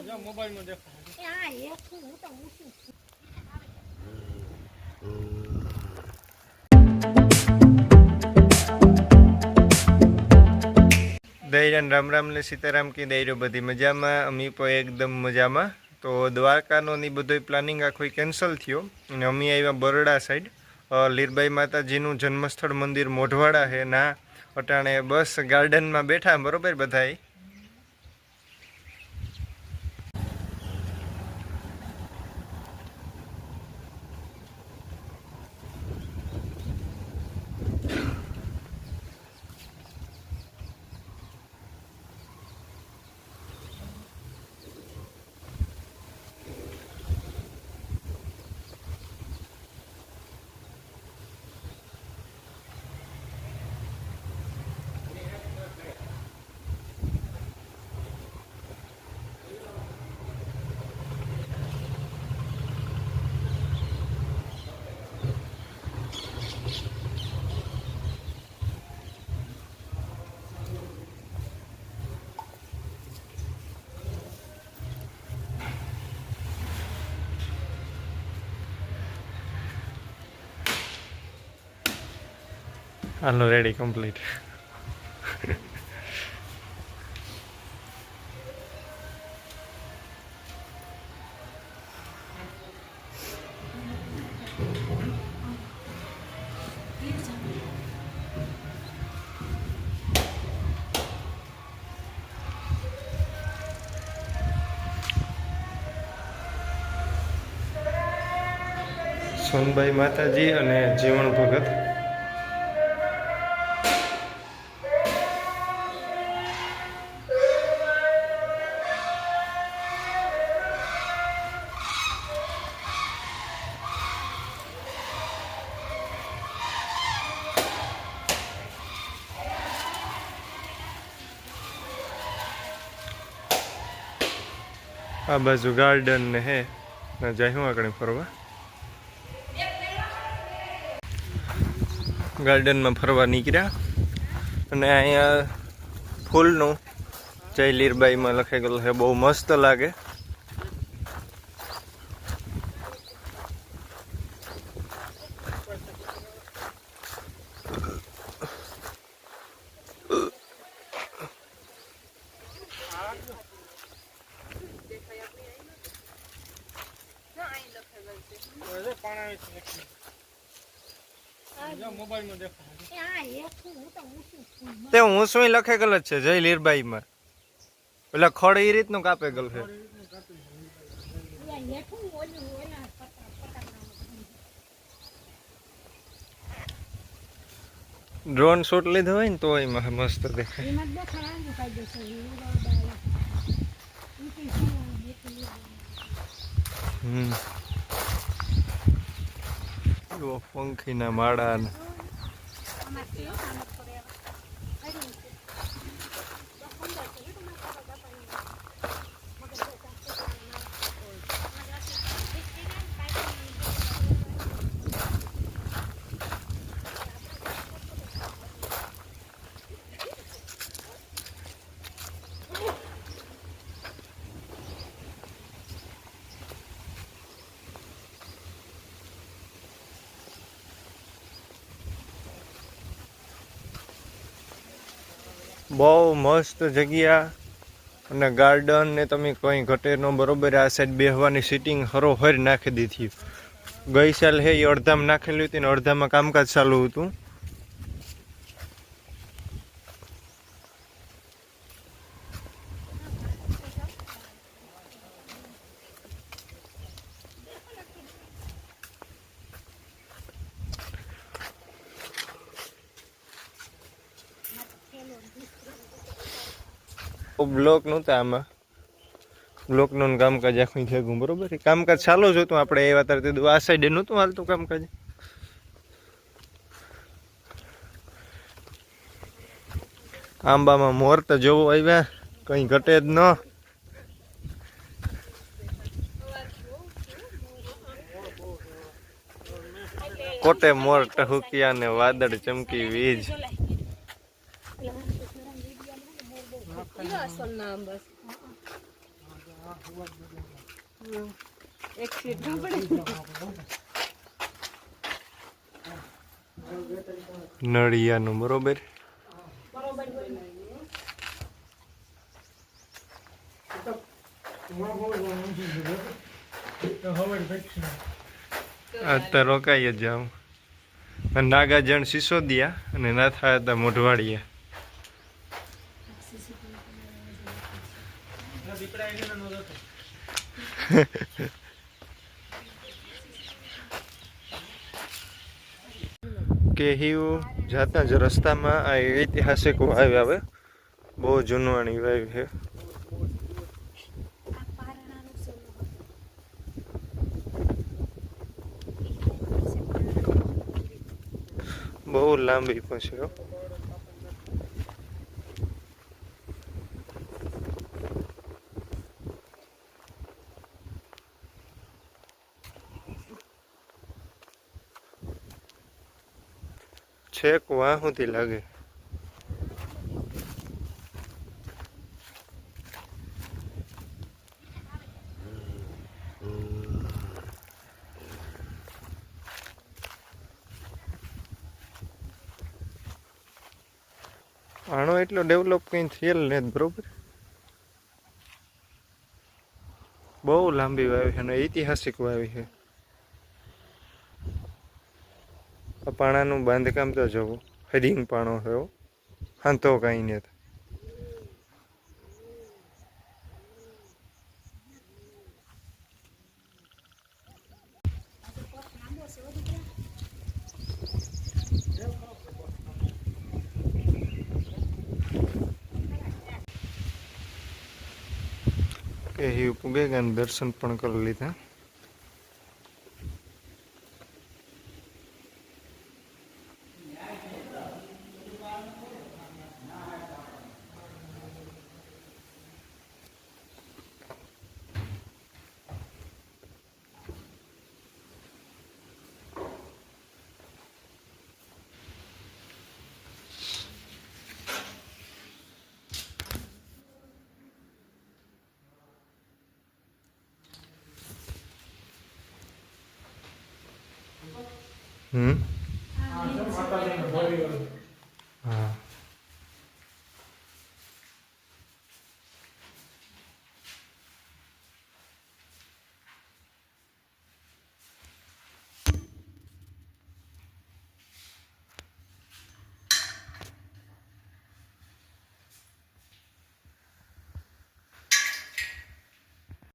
જો રામ રામ ને સીતારામ કે દૈરો બધી મજામાં? અમી પણ એકદમ મજામાં. તો દ્વારકાનો ની બધો પ્લાનિંગ આખો કેન્સલ થયો. અને અમી આવ્યા બરોડા સાઈડ લીરબાઈ માતાજીનું જન્મસ્થળ મંદિર મોઢવાડા છે ના. અટાણે બસ ગાર્ડનમાં બેઠા, બરોબર બધાય? હાલો રેડી કમ્પ્લીટ સોનભાઈ માતાજી અને જીવણ ભગત. આ બાજુ ગાર્ડન ને હે. ના, જાય હું આગળ ફરવા? ગાર્ડનમાં ફરવા નીકળ્યા. અને અહીંયા ફૂલનું જય લીરબાઈમાં લખેલું છે, બહુ મસ્ત લાગે જો પાણા લખી જો મોબાઈલમાં દેખાય એ આ હેઠું હું લખે ગલ છે? જય લીરબાઈમાં પેલા ખડ એ રીતનું કાપે ગલ. ડ્રોન શૂટ લીધો હોય ને તો એમાં મસ્ત દેખાય. એમાં પંખીના માળા ને આમાં છે, આમાં થોડે આવા. હરી છે. તો સુંદર છે. એ તો મારા કાકા બાપાની મગજ બધાં છોકરાઓના. બહુ મસ્ત જગ્યા અને ગાર્ડન ને તમે કંઈ ઘટે બરોબર, આ સાઈડ બેહવાની સીટિંગ હરોહર નાખી દીધી. ગઈ સાલ હે એ અડધામાં નાખેલી હતી ને અડધામાં કામકાજ ચાલુ હતું. બ્લોક નહોતા આમાં. બ્લોકનું કામકાજ આખું ભેગું, બરોબર? કામકાજ ચાલુ જ હતું આપણે, એ વાત કીધું, આ સાઈડે નહોતું હાલતું કામકાજ. આંબામાં મોર તો જોવો આવ્યા, કઈ ઘટે જ ન. કોટે મોર ટહુકિયા ને વાદળ ચમકી વીજ. હમ. એક સીટ ન પડે. નળિયાનું, બરોબર? તો અત્યારે રોકાઈ જ જાઉં નાગાજણ સિસોદિયા અને નાથા હતા મોઢવાડિયા દીપડા એને નો જતો કે હિયું જાતા જ રસ્તામાં આ ઐતિહાસિક વાવ આવે. બહુ જૂનવાણી વાવ છે. બહુ લાંબી પછી છેક વાહ સુધી લાગે આનો એટલો ડેવલપ કંઈ થયેલ નથી બરોબર? બહુ લાંબી વાવી છે અને ઐતિહાસિક વાવી છે. આ પાણાનું બાંધકામ તો જવું હરિંગ પાણો થયો હા. હાંતો કાંઈ નહીં. એ પૂગે દર્શન પણ કરી લીધા. 응? 아,